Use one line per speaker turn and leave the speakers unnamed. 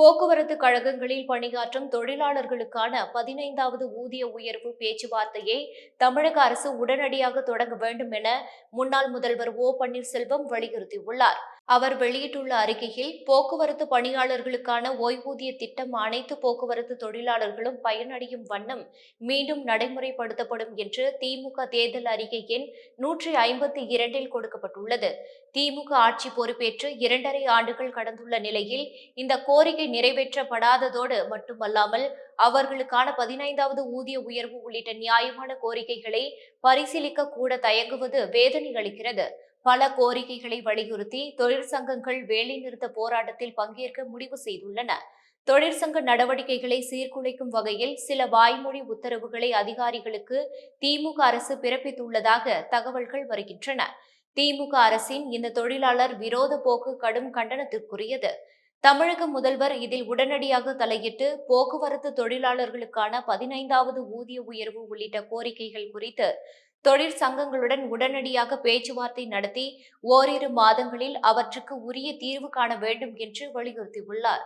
போக்குவரத்து கழகங்களில் பணியாற்றும் தொழிலாளர்களுக்கான பதினைந்தாவது ஊதிய உயர்வு பேச்சுவார்த்தையை தமிழக அரசு உடனடியாக தொடங்க வேண்டும் என முன்னாள் முதல்வர் ஓ பன்னீர்செல்வம் வலியுறுத்தியுள்ளார். அவர் வெளியிட்டுள்ள அறிக்கையில் போக்குவரத்து பணியாளர்களுக்கான ஓய்வூதிய திட்டம் அனைத்து போக்குவரத்து தொழிலாளர்களும் பயனடையும் வண்ணம் மீண்டும் நடைமுறைப்படுத்தப்படும் என்று திமுக தேர்தல் அறிக்கை எண் நூற்றி ஐம்பத்தி இரண்டில் கொடுக்கப்பட்டுள்ளது. திமுக ஆட்சி பொறுப்பேற்று இரண்டரை ஆண்டுகள் கடந்துள்ள நிலையில் இந்த கோரிக்கை நிறைவேற்றப்படாததோடு மட்டுமல்லாமல் அவர்களுக்கான பதினைந்தாவது ஊதிய உயர்வு உள்ளிட்ட நியாயமான கோரிக்கைகளை பரிசீலிக்க கூட தயங்குவது வேதனை அளிக்கிறது. பல கோரிக்கைகளை வலியுறுத்தி தொழிற்சங்கங்கள் வேலைநிறுத்த போராட்டத்தில் பங்கேற்க முடிவு செய்துள்ளன. தொழிற்சங்க நடவடிக்கைகளை சீர்குலைக்கும் வகையில் சில வாய்மொழி உத்தரவுகளை அதிகாரிகளுக்கு திமுக அரசு பிறப்பித்துள்ளதாக தகவல்கள் வருகின்றன. திமுக அரசின் இந்த தொழிலாளர் விரோத போக்கு கடும் கண்டனத்திற்குரியது. தமிழக முதல்வர் இதில் உடனடியாக தலையிட்டு போக்குவரத்து தொழிலாளர்களுக்கான பதினைந்தாவது ஊதிய உயர்வு உள்ளிட்ட கோரிக்கைகள் குறித்து தொழிற்சங்கங்களுடன் உடனடியாக பேச்சுவார்த்தை நடத்தி ஓரிரு மாதங்களில் அவற்றுக்கு உரிய தீர்வு காண வேண்டும் என்று வலியுறுத்தியுள்ளார்.